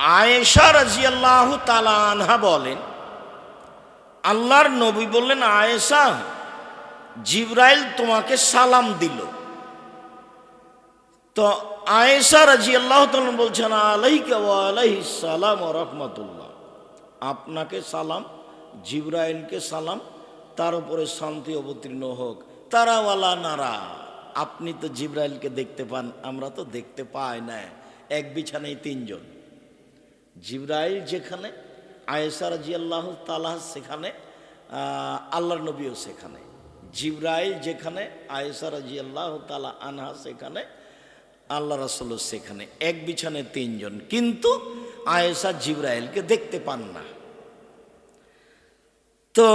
আয়েশা রাজিয়াল্লাহ তালা আনহা বলেন, আল্লাহর নবী বললেন, আয়েশা, জিব্রাইল তোমাকে সালাম দিল। তো আয়েশা রাজিয়াল্লাহ তালা বলছেন আলাইহি সালাম রহমতুল্লাহ। আপনাকে সালাম, জিব্রাইলকে সালাম, তার উপরে শান্তি অবতীর্ণ হোক। তারাওয়ালা নারা, আপনি তো জিব্রাইলকে দেখতে পান, আমরা তো দেখতে পাই না। এক বিছানায় তিনজন। জিব্রাইল যেখানে আয়েসা রাজি আল্লাহ তালাহ সেখানে আহ, আল্লাহর নবীও সেখানে। জিব্রাইল যেখানে আয়েসা রাজি আল্লাহ তালা আনহা সেখানে আল্লাহ রাসুল সেখানে। এক বিছানে তিনজন। কিন্তু আয়েসা জিব্রাইলকে দেখতে পান না। তো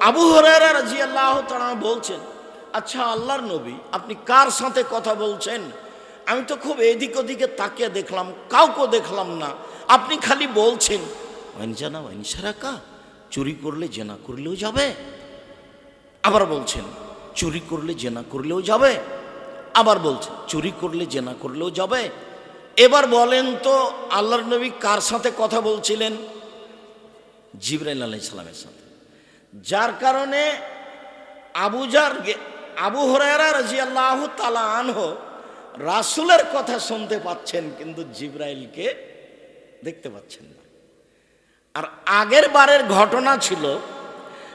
আবু হরারা রাজি আল্লাহ তারা বলছেন আচ্ছা আল্লাহর নবী আপনি কার সাথে কথা বলছেন? আমি তো খুব এদিক ওদিকে তাকিয়ে দেখলাম কাউকে দেখলাম না। আপনি খালি বলছেন জানা কা? চুরি করলে জেনা করলেও যাবে। আবার বলছেন চুরি করলে জেনা করলেও যাবে। আবার বলছেন চুরি করলে জেনা করলেও যাবে। এবার বলেন তো আল্লাহর নবী কার সাথে কথা বলছিলেন? জিব্রাইল আলাহ ইসলামের সাথে। যার কারণে আবুজার আবু হরারা রাজি আল্লাহ তালা আনহ রাসুলের কথা শুনতে পাচ্ছেন কিন্তু জিব্রাইলকে দেখতে পাচ্ছেন না। আর আগের বারের ঘটনা ছিল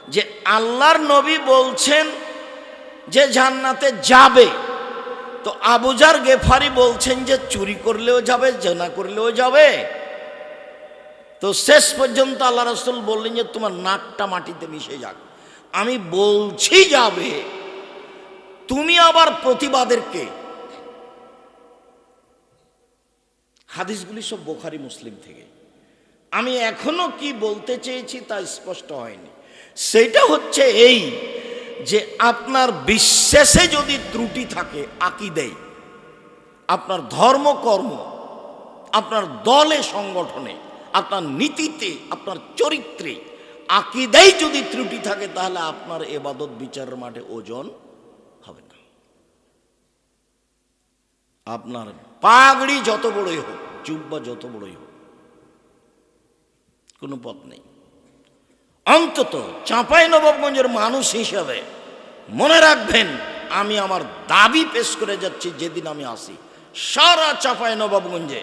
যে আল্লাহর নবী বলছেন যে জান্নাতে যাবে। তো আবুজার গেফারি বলছেন যে চুরি করলেও যাবে, জেনা করলেও যাবে। তো শেষ পর্যন্ত আল্লাহ রসুল বললেন যে তোমার নাকটা মাটিতে মিশে যাক। আমি বলছি যাবে। তুমি আবার প্রতিবাদের কে? হাদিসগুলি সব বোখারি মুসলিম থেকে। আমি এখনও কি বলতে চেয়েছি তা স্পষ্ট হয়নি। সেটা হচ্ছে এই যে আপনার বিশ্বাসে যদি ত্রুটি থাকে আকি দেয় আপনার ধর্মকর্ম আপনার দলে সংগঠনে, আপনার নীতিতে, আপনার চরিত্রে আকিদাই যদি ত্রুটি থাকে তাহলে আপনার এবাদত বিচারের মাঠে ওজন হবে না। আপনার পাগড়ি যত বড়ই হোক জুব্বা যত বড়ই হোক, কোনো পথ নেই। অন্তত চাঁপাই নবাবগঞ্জের মানুষ হিসাবে মনে রাখবেন, আমি আমার দাবি পেশ করে যাচ্ছি যেদিন আমি আসি। সারা চাঁপাই নবাবগঞ্জে,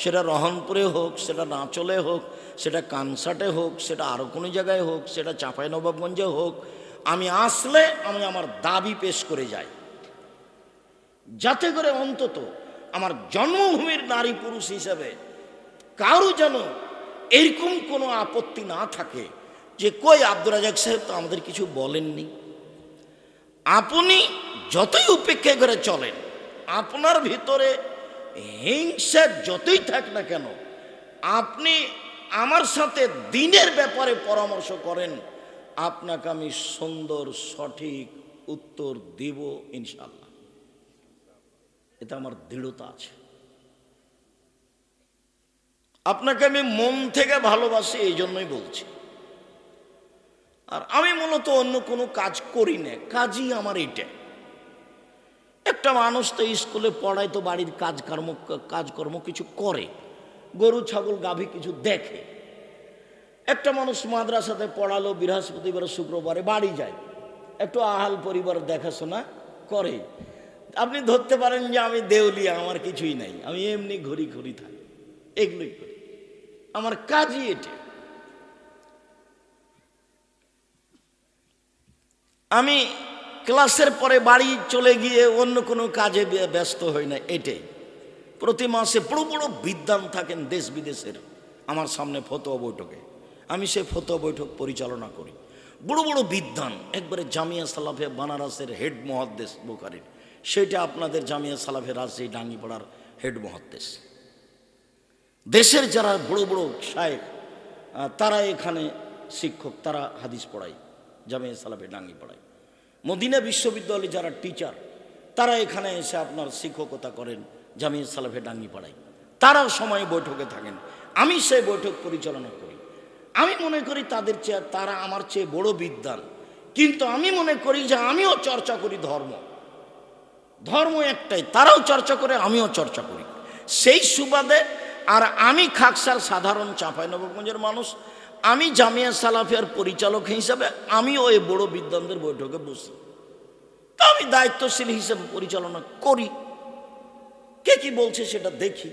সেটা রহনপুরে হোক, সেটা নাচলে হোক, সেটা কানসাটে হোক, সেটা আরও কোনো জায়গায় হোক, সেটা চাঁপাই নবাবগঞ্জে হোক, আমি আসলে আমি আমার দাবি পেশ করে যাই। যাতে করে অন্তত আমার জন্মভূমির নারী পুরুষ হিসাবে, কারও যেন এরকম কোনো আপত্তি না থাকে যে, কই আব্দুর রাজাক সাহেব তো আমাদের কিছু বলেননি। আপনি যতই উপেক্ষা করে চলেন, আপনার ভিতরে হিংসা যতই থাক না কেন, আপনি আমার সাথে দিনের ব্যাপারে পরামর্শ করেন, আপনাকে আমি সুন্দর সঠিক উত্তর দিব ইনশাল্লাহ। এটা আমার দৃঢ়তা আছে। আপনাকে আমি মন থেকে ভালোবাসি, এই জন্যই বলছি। আর আমি মূলত অন্য কোনো কাজ করি না, কাজই আমার এটা একটা মানুষ তো স্কুলে পড়ায় তো বাড়ির কাজকর্ম কাজকর্ম কিছু করে, গরু, ছাগল, গাভী কিছু দেখে। একটা মানুষ মাদ্রাসাতে পড়ালো, বৃহস্পতিবার, শুক্রবারে বাড়ি যায়, একটু আহাল পরিবার দেখাশোনা করে। আপনি ধরতে পারেন যে আমি দেউলিয়া, আমার কিছুই নাই। আমি এমনি ঘুরি ঘুরি থাকি, এগুলোই করি। আমার কাজই এটা। আমি ক্লাসের পরে বাড়ি চলে গিয়ে অন্য কোনো কাজে ব্যস্ত হই না এটাই প্রতি মাসে বড় বড় বিদ্যান থাকেন দেশ বিদেশের, আমার সামনে ফতোয়া বৈঠকে। আমি সে ফতোয়া বৈঠক পরিচালনা করি। বড় বড় বিদ্যান একবারে জামিয়া সালাফে বানারসের হেড মহাদ্দেশ বোকারির। সেটা আপনাদের জামিয়া সালাফে রাজশাহী ডাঙ্গিপাড়ার হেড মহাদ্দেশ। দেশের যারা বড় বড় সাহেব তারা এখানে শিক্ষক, তারা হাদিস পড়ায়, জামিয়া সালাফে ডাঙ্গি পড়ায় মদিনা বিশ্ববিদ্যালয়ে যারা টিচার তারা এখানে এসে আপনার শিক্ষকতা করেন জামিয়া সালাফে ডাঙ্গি পড়ায় তারাও সময় বৈঠকে থাকেন। আমি সেই বৈঠক পরিচালনা করি। আমি মনে করি তাদের চেয়ে, তারা আমার চেয়ে বড় বিদ্যান কিন্তু আমি মনে করি যে আমিও চর্চা করি ধর্ম। ধর্ম একটাই, তারাও চর্চা করে, আমিও চর্চা করি। সেই সুবাদে আর আমি খাকসার সাধারণ চাঁপাইনবাবগঞ্জের মানুষ, আমি জামিয়া সালাফিয়ার পরিচালক হিসাবে, আমিও এই বড় বিদ্বানদের বৈঠকে বসি। তা আমি দায়িত্বশীল হিসেবে পরিচালনা করি। কে কি বলছে সেটা দেখি।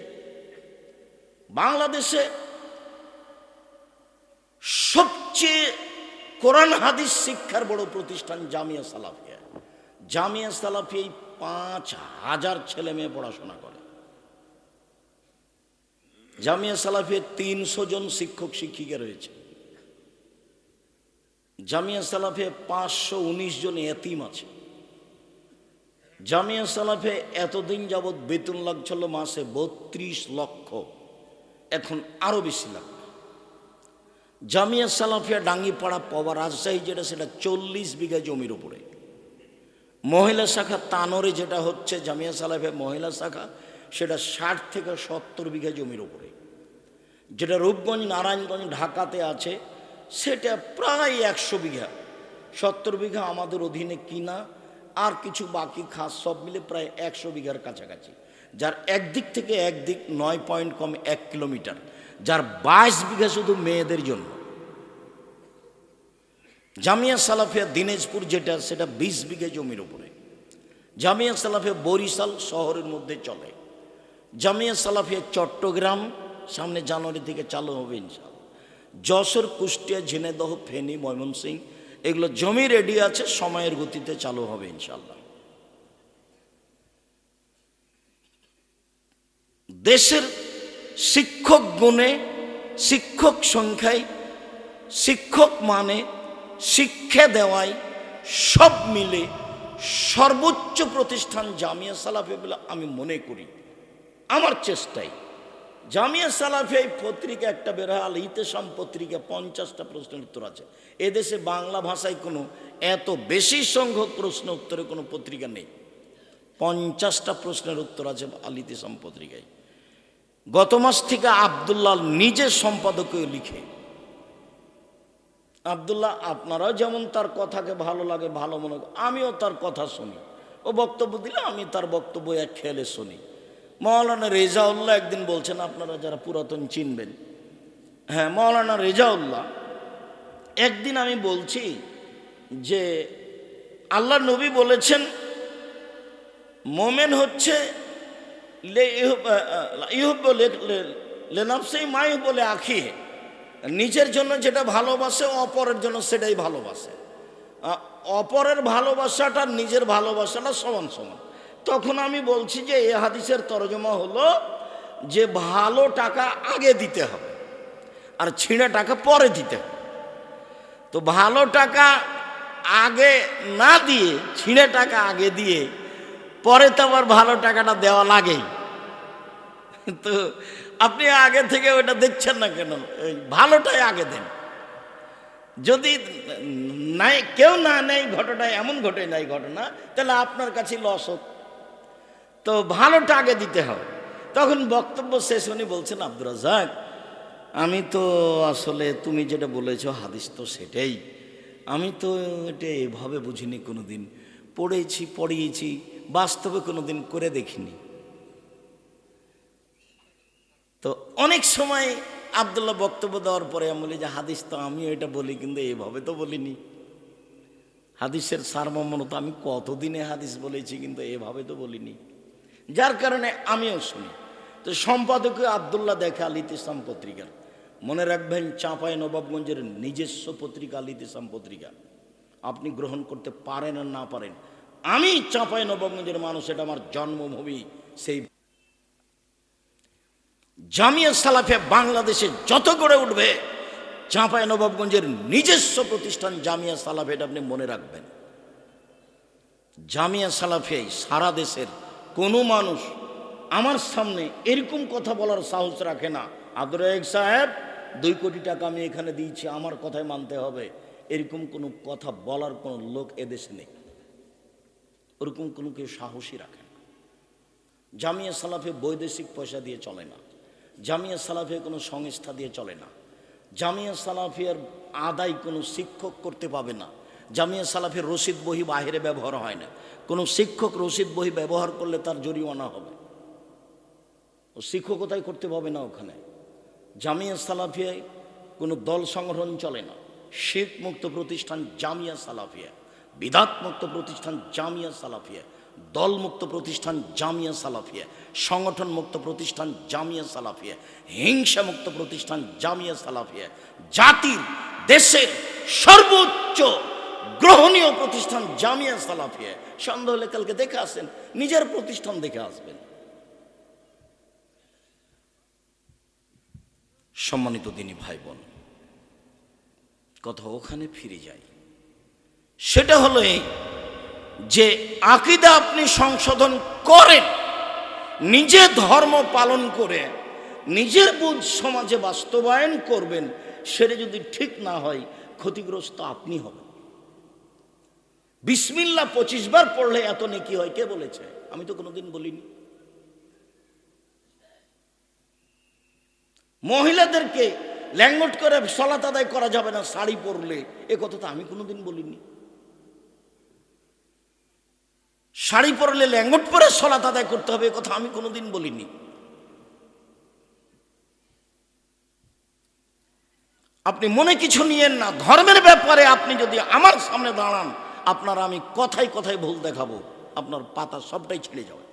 বাংলাদেশে সবচেয়ে কোরআন হাদিস শিক্ষার বড় প্রতিষ্ঠান জামিয়া সালাফিয়া। জামিয়া সালাফিয়া পাঁচ হাজার ছেলে মেয়ে পড়াশোনা করে। জামিয়া সালাফিয়া তিনশো জন শিক্ষক, শিক্ষিকা রয়েছে। জামিয়া সালাফে পাঁচশো উনিশ জন এতিম আছে। জামিয়া সালাফে এতদিন যাবৎ বেতন লাগছিল মাসে বত্রিশ লক্ষ, এখন আরও বেশি লাগবে। জামিয়া সালাফিয়া ডাঙ্গিপাড়া পাওয়া রাজশাহী যেটা, সেটা চল্লিশ বিঘা জমির উপরে। মহিলা শাখা তানোরে যেটা হচ্ছে, জামিয়া সালাফিয়া মহিলা শাখা, সেটা ষাট থেকে সত্তর বিঘা জমির উপরে। যেটা রূপগঞ্জ, নারায়ণগঞ্জ, ঢাকাতে আছে, সেটা প্রায় একশো বিঘা। সত্তর বিঘা আমাদের অধীনে কিনা, আর কিছু বাকি খাস সব মিলে প্রায় একশো বিঘার কাছাকাছি। যার একদিক থেকে একদিক নয় পয়েন্ট কম এক কিলোমিটার। যার বাইশ বিঘা শুধু মেয়েদের জন্য। জামিয়া সালাফিয়া দিনাজপুর যেটা, সেটা বিশ বিঘা জমির উপরে। জামিয়া সালাফিয়া বরিশাল শহরের মধ্যে চলে। জামিয়া সালাফিয়া চট্টগ্রাম সামনে জানুয়ারি থেকে চালু হবে ইনশাল যশোর, কুষ্টিয়া ঝিনেদহ ফেনী, ময়মনসিংহ, এগুলো জমি রেডি আছে, সময়ের গতিতে চালু হবে ইনশাল্লাহ দেশের শিক্ষক গুণে, শিক্ষক সংখ্যায়, শিক্ষক মানে শিক্ষা দেওয়ায় সব মিলে সর্বোচ্চ প্রতিষ্ঠান জামিয়া সালাফে বলে আমি মনে করি। আমার চেষ্টাই। জামিয়া সালাফে এই পত্রিকা একটা বের হয় আল ইতেসাম পত্রিকা, পঞ্চাশটা প্রশ্নের উত্তর আছে। এদেশে বাংলা ভাষায় কোনো এত বেশি সংখ্যক প্রশ্ন উত্তরে কোনো পত্রিকা নেই। পঞ্চাশটা প্রশ্নের উত্তর আছে আল ইতেসাম পত্রিকায়। গত মাস থেকে আবদুল্লাহ নিজের সম্পাদকীয় লিখে আবদুল্লাহ, আপনারাও যেমন তার কথাকে ভালো লাগে, ভালো মনে আমিও তার কথা শুনি। ও বক্তব্য দিলে আমি তার বক্তব্য এক খেয়ালে শুনি। মৌলানা রেজাউল্লাহ একদিন বলছেন, আপনারা যারা পুরাতন চিনবেন। হ্যাঁ মৌলানা রেজাউল্লাহ, একদিন আমি বলছি যে আল্লাহ নবী বলেছেন, মোমেন হচ্ছে লেনাফসেই মাই বলে আখি নিজের জন্য যেটা ভালোবাসে, অপরের জন্য সেটাই ভালোবাসে। অপরের ভালোবাসাটা নিজের ভালোবাসাটা সমান সমান। তখন আমি বলছি যে, এ হাদিসের তরজমা হলো যে, ভালো টাকা আগে দিতে হবে আর ছিঁড়ে টাকা পরে দিতে হবে। তো ভালো টাকা আগে না দিয়ে, ছিঁড়ে টাকা আগে দিয়ে, পরে তো আবার ভালো টাকাটা দেওয়া লাগেই। তো আপনি আগে থেকে ওটা দেখছেন না কেন? ভালোটাই আগে দেন। যদি নাই, কেউ না নেই, ঘটনা এমন ঘটে নাই ঘটনা, তাহলে আপনার কাছে লস হোক। তো ভালোটা আগে দিতে হবে। তখন বক্তব্য শেষ উনি বলছেন আব্দুর রাজাক আমি তো আসলে তুমি যেটা বলেছ, হাদিস তো সেটাই। আমি তো এটা এভাবে বুঝিনি কোনো দিন পড়েছি, পড়িয়েছি, বাস্তবে কোনো দিন করে দেখিনি। তো অনেক সময় আবদুল্লাহ বক্তব্য দেওয়ার পরে আমি বলি যে, হাদিস তো আমিও এটা বলি, কিন্তু এভাবে তো বলিনি। হাদিসের সারমর্ম তো আমি কতদিনে হাদিস বলেছি, কিন্তু এভাবে তো বলিনি। যার কারণে আমিও শুনি। তো সম্পাদকীয় আবদুল্লাহ দেখে আলিত ইসলাম পত্রিকার। মনে রাখবেন, চাঁপাই নবাবগঞ্জের নিজস্ব পত্রিকা আলিত ইসলাম পত্রিকা। আপনি গ্রহণ করতে পারেন আর না পারেন। আমি চাঁপাই নবাবগঞ্জের মানুষ, এটা আমার জন্মভূমি, সেই জামিয়া সালাফে বাংলাদেশে যত গড়ে উঠবে, চাঁপাই নবাবগঞ্জের নিজস্ব প্রতিষ্ঠান জামিয়া সালাফে, এটা আপনি মনে রাখবেন। জামিয়া সালাফে সারা দেশের কোনো মানুষ আমার সামনে এরকম কথা বলার সাহস রাখে না। আদর সাহেব, দুই কোটি টাকা আমি এখানে দিয়েছি, আমার কথায় মানতে হবে। এরকম কোনো কথা বলার কোনো লোক এদেশে নেই। ওরকম কোনো কেউ সাহসী রাখে না। জামিয়া সালাফে বৈদেশিক পয়সা দিয়ে চলে না। জামিয়া সালাফিয়া কোনো সংস্থা দিয়ে চলে না। জামিয়া সালাফিয়ার আদায় কোনো শিক্ষক করতে পাবে না। জামিয়া সালাফের রসিদ বহি বাহিরে ব্যবহার হয় না। কোনো শিক্ষক রসিদ বহি ব্যবহার করলে তার জরিমানা হবে। ও শিক্ষকতাই করতে পাবে না ওখানে। জামিয়া সালাফিয়ায় কোনো দল সংগঠন চলে না। শেখ মুক্ত প্রতিষ্ঠান জামিয়া সালাফিয়া। বিদাত মুক্ত প্রতিষ্ঠান জামিয়া সালাফিয়া। দল মুক্ত প্রতিষ্ঠান জামিয়া সালাফিয়া সংগঠন মুক্ত প্রতিষ্ঠান জামিয়া সালাফিয়া হিংসা মুক্ত প্রতিষ্ঠান জামিয়া সালাফিয়া, জাতির, দেশের সর্বোচ্চ গ্রহণীয় প্রতিষ্ঠান জামিয়া সালাফিয়া। সন্দেহ হলে কালকে দেখে আসেন, নিজের প্রতিষ্ঠান দেখে আসবেন। সম্মানিত দিনী ভাই বোন কথা ওখানে ফিরে যাই। সেটা হলো এই যে আকিদা আপনি সংশোধন করেন, নিজে ধর্ম পালন করে নিজের বুঝ সমাজে বাস্তবায়ন করবেন, সেটা যদি ঠিক না হয়, ক্ষতিগ্রস্ত আপনি হবেন। বিসমিল্লা পঁচিশ বার পড়লে এত নেকি হয়, কে বলেছে? আমি তো কোনোদিন বলিনি। মহিলাদেরকে ল্যাঙ্গট করে সলাত আদায় করা যাবে না, শাড়ি পরলে, এ কথা তো আমি কোনোদিন বলিনি। শাড়ি পরলে ল্যাঙ্গট পরে সলাত আদায় করতে হবে কথা আমি কোনোদিন বলিনি। আপনি মনে কিছু নিয়েন না, ধর্মের ব্যাপারে আপনি যদি আমার সামনে দাঁড়ান, আপনার আমি কথাই কথাই ভুল দেখাবো, আপনার পাতা সবটাই ছেড়ে যাবে।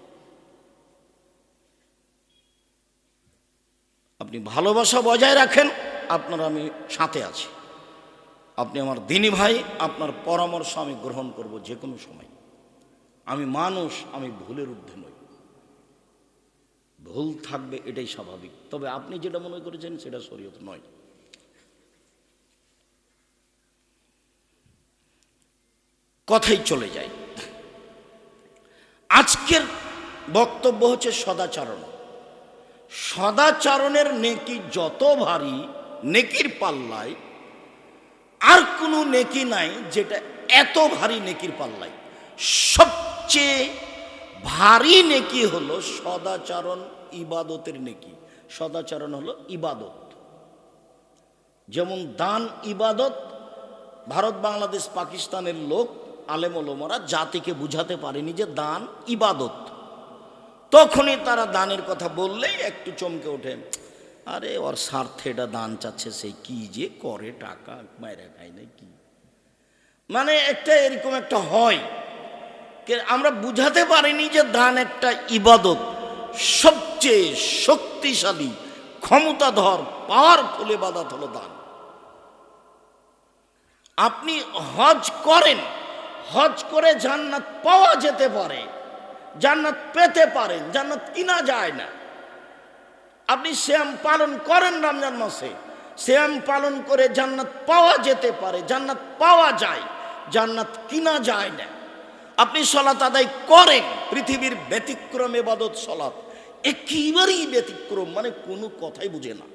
আপনি ভালোবাসা বজায় রাখেন, আপনার আমি সাথে আছি। আপনি আমার দিনী ভাই, আপনার পরামর্শ আমি গ্রহণ করব যে কোনো সময়। আমি মানুষ, আমি ভুলের ঊর্ধ্বে নই। ভুল থাকবে এটাই স্বাভাবিক। তবে আপনি যেটা মনে করেছেন সেটা শরীয়ত নয়। কথাই চলে যায়। আজকের বক্তব্য হচ্ছে সদাচারণ। সদাচারণের নেকি যত ভারী, নেকির পাল্লায়, আর কোনো নেকি নাই যেটা এত ভারী নেকির পাল্লায়। সবচেয়ে ভারী নেকি হলো সদাচরণ ইবাদতের নেকি। সদাচরণ হলো ইবাদত। যেমন দান ইবাদত, ভারত, বাংলাদেশ, পাকিস্তানের লোক আলেমলমরা জাতিকে বুঝাতে পারেনি যে দান ইবাদত। তখনই তারা দানের কথা বললেই একটু চমকে ওঠে। আরে ওর স্বার্থে এটা দান চাচ্ছে, সে কি যে করে টাকা, মায়েরা খায় না কি? মানে একটা এরকম একটা হয়। আমরা বুঝাতে পারিনি যে দান একটা ইবাদত সবচেয়ে শক্তিশালী, ক্ষমতাধর পাওয়ারফুল ইবাদত হলো দান। আপনি হজ করেন, হজ করে জান্নাত পাওয়া যেতে পারে, জান্নাত পেতে পারেন, জান্নাত কিনা যায় না। আপনি শ্যাম পালন করেন রমজান মাসে, শ্যাম পালন করে জান্নাত পাওয়া যেতে পারে, জান্নাত পাওয়া যায়, জান্নাত কিনা যায় না। আপনি সলাত আদায় করেন, পৃথিবীর ব্যতিক্রম এবাদত সলাত একেবারেই ব্যতিক্রম মানে কোনো কথাই বুঝে না।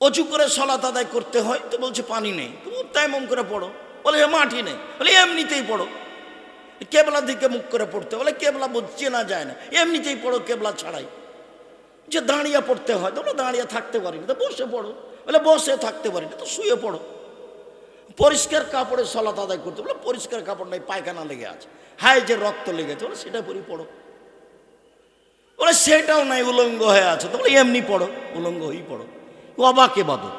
অচু করে সলাত আদায় করতে হয়, তো বলছে পানি নেই। তুমি তাই মন করে পড়ো। বলে মাটি নেই। বলে, এমনিতেই পড়ো। কেবলা দিকে মুখ করে পড়তে বলে, কেবলা চেনা যায় না। এমনিতেই পড়ো, কেবলা ছাড়াই। যে দাঁড়িয়ে পড়তে হয়, তো বলে দাঁড়িয়ে থাকতে পারি না, তো বসে পড়ো। বলে, বসে থাকতে পারি না, তো শুয়ে পড়ো। পরিষ্কার কাপড়ে সলাত আদায় করতে বলে, পরিষ্কার কাপড় নাই, পায়খানা লেগে আছে। হায় যে রক্ত লেগেছে, বলে সেটা পরি পড়ো। বলে সেটাও নাই, উলঙ্গ হয়ে আছে তো। বলে এমনি পড়ো, উলঙ্গ হয়েই পড়ো। অবাকে বাদক।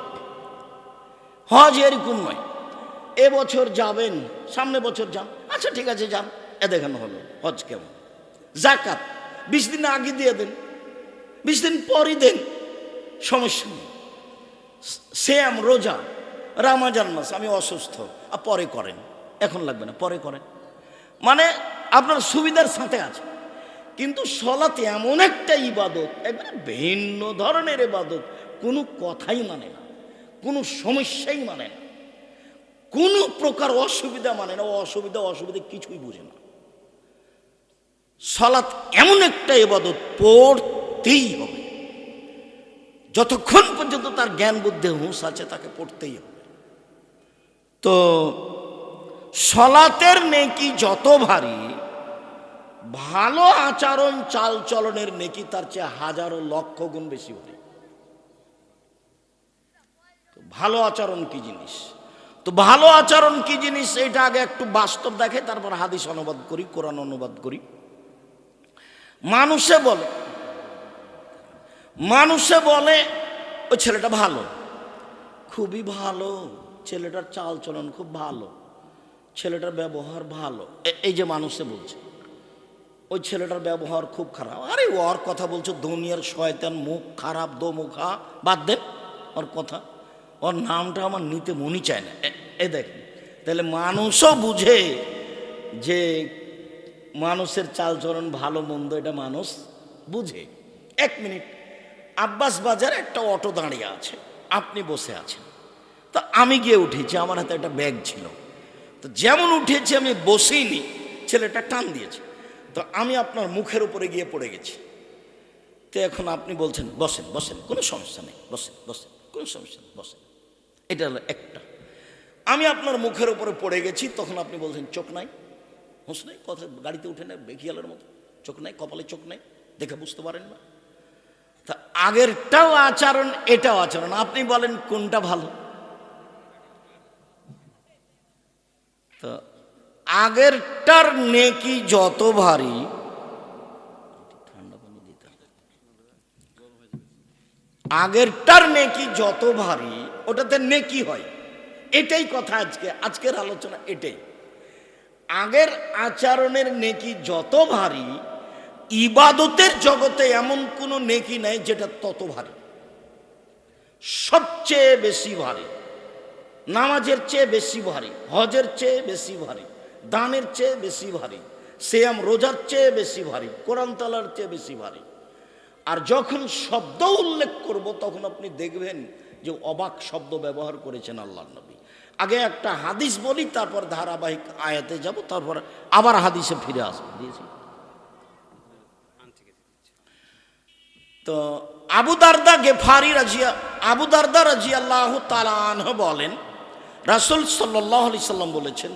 হজ এরকম নয়। এবছর যাবেন, সামনে বছর যান। আচ্ছা ঠিক আছে, যান। এ দেখানো হলো, হজ কেমন? জাকাত, বিশ দিন আগে দিয়ে দেন, বিশ দিন পরই দেন, সমস্যা নেই। শ্যাম, রোজা। রামাজান মাস, আমি অসুস্থ। আর পরে করেন। এখন লাগবে না, পরে করেন। মানে আপনার সুবিধার সাথে আছে। কিন্তু সলাতে এমন একটা ইবাদত, একবারে ভিন্ন ধরনের ইবাদত, কোনো কথাই মানে না, কোনো সমস্যাই মানে না, কোনো প্রকার অসুবিধা মানে না, অসুবিধা অসুবিধা কিছুই বুঝে না। সলাৎ এমন একটা এবাদত পড়তেই হবে। যতক্ষণ পর্যন্ত তার জ্ঞান বুদ্ধি হুঁশ আছে, তাকে পড়তেই হবে। তো সলাতের নেকি যত ভারী, ভালো আচরণ চাল চলনের নেকি তার চেয়ে হাজারো লক্ষ গুণ বেশি ভারী। ভালো আচরণ কি জিনিস? তো ভালো আচরণ কি জিনিস এটা আগে একটু বাস্তব দেখে তারপর হাদিস অনুবাদ করি, কোরআন অনুবাদ করি। মানুষে বলে মানুষে বলে ওই ছেলেটা ভালো, খুবই ভালো। ছেলেটার চাল চলন খুব ভালো, ছেলেটার ব্যবহার ভালো। এই যে মানুষে বলছে, ওই ছেলেটার ব্যবহার খুব খারাপ। আরে ওর কথা বলছো, দুনিয়ার শয়তান মুখ খারাপ, দো মুখা বাদ দেন ওর কথা। ওর নামটা আমার নিতে মনই চায় না। এ- দেখ তাহলে মানুষও বুঝে যে মানুষের চালচলন ভালো, মন্দ, এটা মানুষ বুঝে। এক মিনিট, আব্বাস বাজারে একটা অটো দাঁড়িয়ে আছে, আপনি বসে আছেন। তো আমি গিয়ে উঠেছি, আমার হাতে একটা ব্যাগ ছিল। তো যেমন উঠেছি, আমি বসেইনি ছেলেটা টান দিয়েছে। তো আমি আপনার মুখের উপরে গিয়ে পড়ে গেছি। তো এখন আপনি বলছেন, বসেন বসেন, কোনো সমস্যা নেই, বসেন বসেন, কোনো সমস্যা নেই, বসেন। এটা হলো একটা। আমি আপনার মুখের উপরে পড়ে গেছি, তখন আপনি বলছেন, চোখ নাই হুঁস নাই, কথা গাড়িতে উঠে নেয় বেখিয়ালের মতো, চোখ নাই, কপালে চোখ নাই, দেখে বুঝতে পারেন না। তা আগেরটাও আচরণ, এটাও আচরণ। আপনি বলেন, কোনটা ভালো? তো আগেরটার নেকি যত ভারী। আগেরটার নেকি যত ভারী, ওটাতে নেকি হয়। এটাই কথা আজকে, আজকের আলোচনা এটাই। আগের আচরণের নেকি যত ভারী, ইবাদতের জগতে এমন কোনো নেকি নাই যেটা তত ভারী। সবচেয়ে বেশি ভারী। নামাজের চেয়ে বেশি ভারী, হজের চেয়ে বেশি ভারী, দানের চেয়ে বেশি ভারী, সেয়াম রোজার চেয়ে বেশি ভারী, কোরআন তালার চেয়ে বেশি ভারী। আর যখন শব্দ উল্লেখ করব, তখন আপনি দেখবেন যে অবাক শব্দ ব্যবহার করেছেন আল্লাহ নবী। আগে একটা হাদিস বলি, তারপর ধারাবাহিক আয়াতে যাব, তারপর আবার হাদিসে ফিরে আসব। দিয়েছি। তো আবু দারদা গেফারি রাজিয়া আবু দারদা রাজি আল্লাহ তালাহ বলেন রাসুল সাল্লাহ সাল্লাম বলেছেন,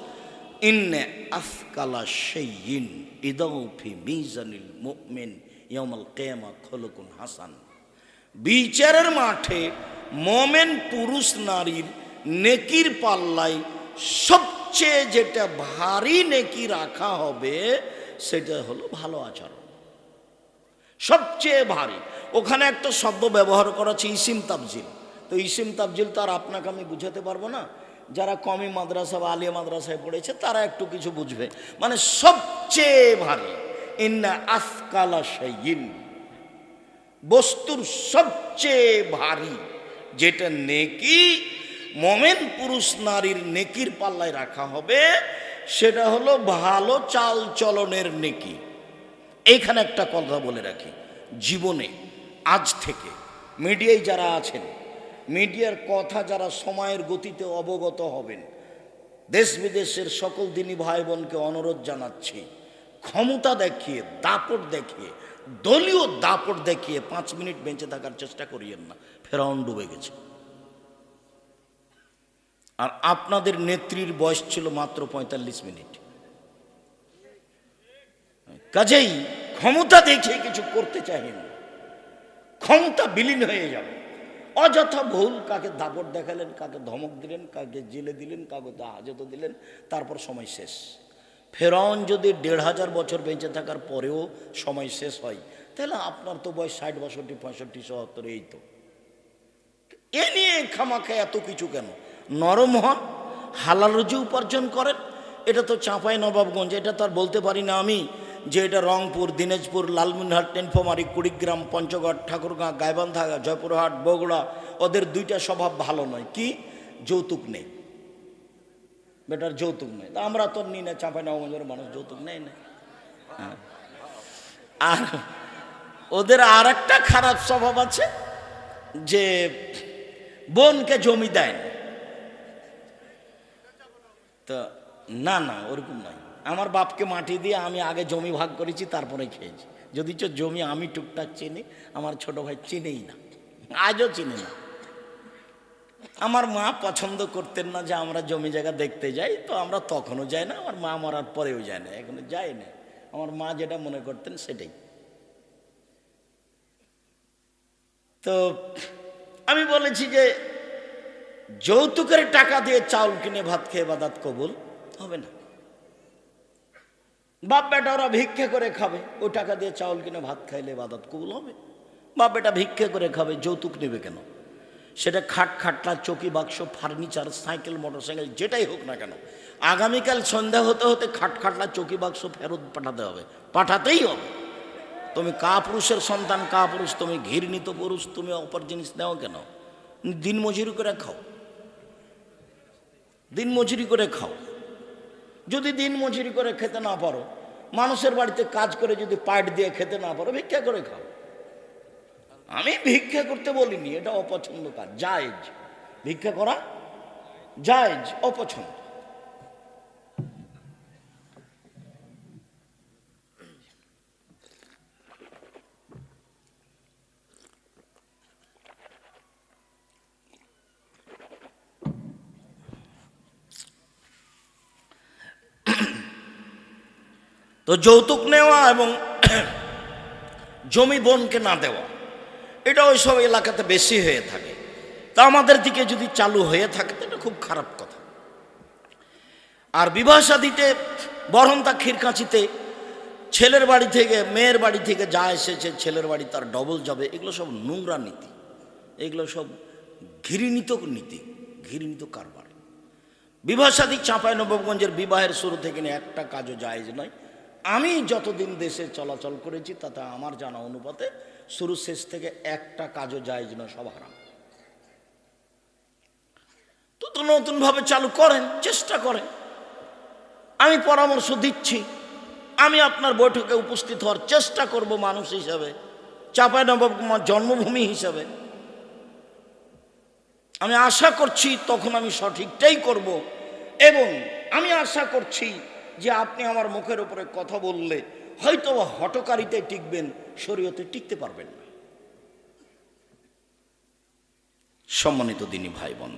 ইন্নে আফকালা সেইন ইদৌফি মিজানিল মুমিন ইয়ামাল কেয়ামা খলকুন হাসান। বিচারের মাঠে মোমেন পুরুষ নারীর নেকির পাল্লায় সবচেয়ে যেটা ভারী নেকি রাখা হবে, সেটা হলো ভালো আচরণ। সবচেয়ে ভারী। ওখানে একটা শব্দ ব্যবহার করা হচ্ছে ইসিম তাবজিল। তো ইসিম তাবজিল তো আর আপনাকে আমি বুঝাতে পারব না। যারা কমি মাদ্রাসা বা আলিয়া মাদ্রাসায় পড়েছে, তারা একটু কিছু বুঝবে। মানে সবচেয়ে ভারী ইন্না আফকালা সাইন বস্তুর সবচেয়ে ভারী যেটা নেকি, মোমেন পুরুষ নারীর নেকির পাল্লায় রাখা হবে, সেটা হলো ভালো চাল চলনের নেকি। এইখানে একটা কথা বলে রাখি। জীবনে, আজ থেকে, মিডিয়ায় যারা আছেন মিডিয়ার কথা যারা সময়ের গতিতে অবগত হবেন, দেশ বিদেশের সকল দিনী ভাই বোনকে অনুরোধ জানাচ্ছি, ক্ষমতা দেখিয়ে, দাপট দেখিয়ে, দলীয় দাপট দেখিয়ে পাঁচ মিনিট বেঁচে থাকার চেষ্টা করিয়েন না, ফেরাউন ডুবে গেছে। আর আপনাদের নেত্রীর বয়স ছিল মাত্র পঁয়তাল্লিশ মিনিট। কাজেই ক্ষমতা দেখে কিছু করতে চাহেন ক্ষমতা বিলীন হয়ে যাবে। অযথা ভুল, কাকে দাপট দেখালেন, কাকে ধমক দিলেন, কাকে জেলে দিলেন, কাকে হাজত দিলেন, তারপর সময় শেষ। ফেরাউন যদি দেড় হাজার বছর বেঁচে থাকার পরেও সময় শেষ হয়, তাহলে আপনার তো বয়স ষাট, বাষট্টি, পঁয়ষট্টি, সত্তর, এই তো। এ নিয়ে খামাখা এত কিছু কেন? নরম হন, হালাল রুজি উপার্জন করেন, এটা তো চাঁপাই নবাবগঞ্জ, এটা তো আর বলতে পারি না আমি। যে এটা রংপুর, দিনাজপুর, লালমিনহাট, টেনফোমারি, কুড়িগ্রাম, পঞ্চগড়, ঠাকুরগাঁ গাইবান্ধা জয়পুরহাট, বগুড়া, ওদের দুইটা স্বভাব ভালো নয়। কি? যৌতুক নেই। বেটার যৌতুক নেই। আমরা তো নিই না চাঁপাই নবাবগঞ্জের মানুষ, যৌতুক নেই না। হ্যাঁ। আর ওদের আর একটা খারাপ স্বভাব আছে যে বোনকে জমি দেয় না তো না না, ওরকম নয়। আমার বাপকে মাটি দিয়ে আমি আগে জমি ভাগ করেছি, তারপরে খেয়েছি। যদি চ জমি আমি টুকটাক চিনি, আমার ছোট ভাই চিনেই না। আজও চিনি না। আমার মা পছন্দ করতেন না যে আমরা জমি জায়গা দেখতে যাই, তো আমরা তখনও যাই না, আমার মা মরার পরেও যায় না, এখনও যাই না। আমার মা যেটা মনে করতেন সেটাই। তো আমি বলেছি যে, যৌতুকের টাকা দিয়ে চাউল কিনে ভাত খেয়ে বাদাত কবুল হবে না। বাপ বেটা ওরা ভিক্ষে করে খাবে। ওই টাকা দিয়ে চাউল কিনে ভাত খাইলে বাদাত কবুল হবে? বাপ এটা ভিক্ষে করে খাবে, যৌতুক নেবে কেন? সেটা খাট খাটলা, চকি বাক্স, ফার্নিচার, সাইকেল, মোটরসাইকেল, যেটাই হোক না কেন। আগামীকাল সন্ধ্যা হতে হতে খাট খাটলা, চকি বাক্স ফেরত পাঠাতে হবে। পাঠাতেই হবে। তুমি কা পুরুষের সন্তান কা পুরুষ তুমি ঘৃণিত পুরুষ, তুমি অপর জিনিস নেও কেন? দিন মজুরি করে খাও। দিন মজুরি করে খাও। যদি দিন মজুরি করে খেতে না পারো, মানুষের বাড়িতে কাজ করে যদি পাট দিয়ে খেতে না পারো, ভিক্ষা করে খাও। আমি ভিক্ষা করতে বলিনি, এটা অপছন্দ কাজ। জায়েজ। ভিক্ষা করা জায়েজ, অপছন্দ। তো যৌতুক নেওয়া এবং জমি বনকে না দেওয়া, এটা ওই সব এলাকাতে বেশি হয়ে থাকে। তা আমাদের দিকে যদি চালু হয়ে থাকে এটা খুব খারাপ কথা। আর বিবাহ সাদিতে বরং তা ক্ষীরকাঁচিতে ছেলের বাড়ি থেকে, মেয়ের বাড়ি থেকে যা এসেছে, ছেলের বাড়ি তার ডবল যাবে। এগুলো সব নোংরা নীতি। এগুলো সব ঘৃণিত নীতি, ঘৃণিত কারবার। বিবাহ সাদী চাঁপাই নবাবগঞ্জের বিবাহের শুরু থেকে একটা কাজও জায়েজ নয়। আমি যতদিন দেশে চলাচল করেছি, তাতে আমার জানা অনুপাতে শুরু শেষ থেকে একটা কাজও যায় নয় সব হারাম। তো তো নতুনভাবে চালু করেন, চেষ্টা করেন। আমি পরামর্শ দিচ্ছি, আমি আপনার বৈঠকে উপস্থিত হওয়ার চেষ্টা করব মানুষ হিসাবে চাঁপাই নবাবগঞ্জ জন্মভূমি হিসাবে। আমি আশা করছি তখন আমি সঠিকটাই করব এবং আমি আশা করছি যে আপনি আমার মুখের উপরে কথা বললে হয়তো হটকারিতে টিকবেন, শরীয়তে টিকতে পারবেন না। সম্মানিত দিনী ভাই বোন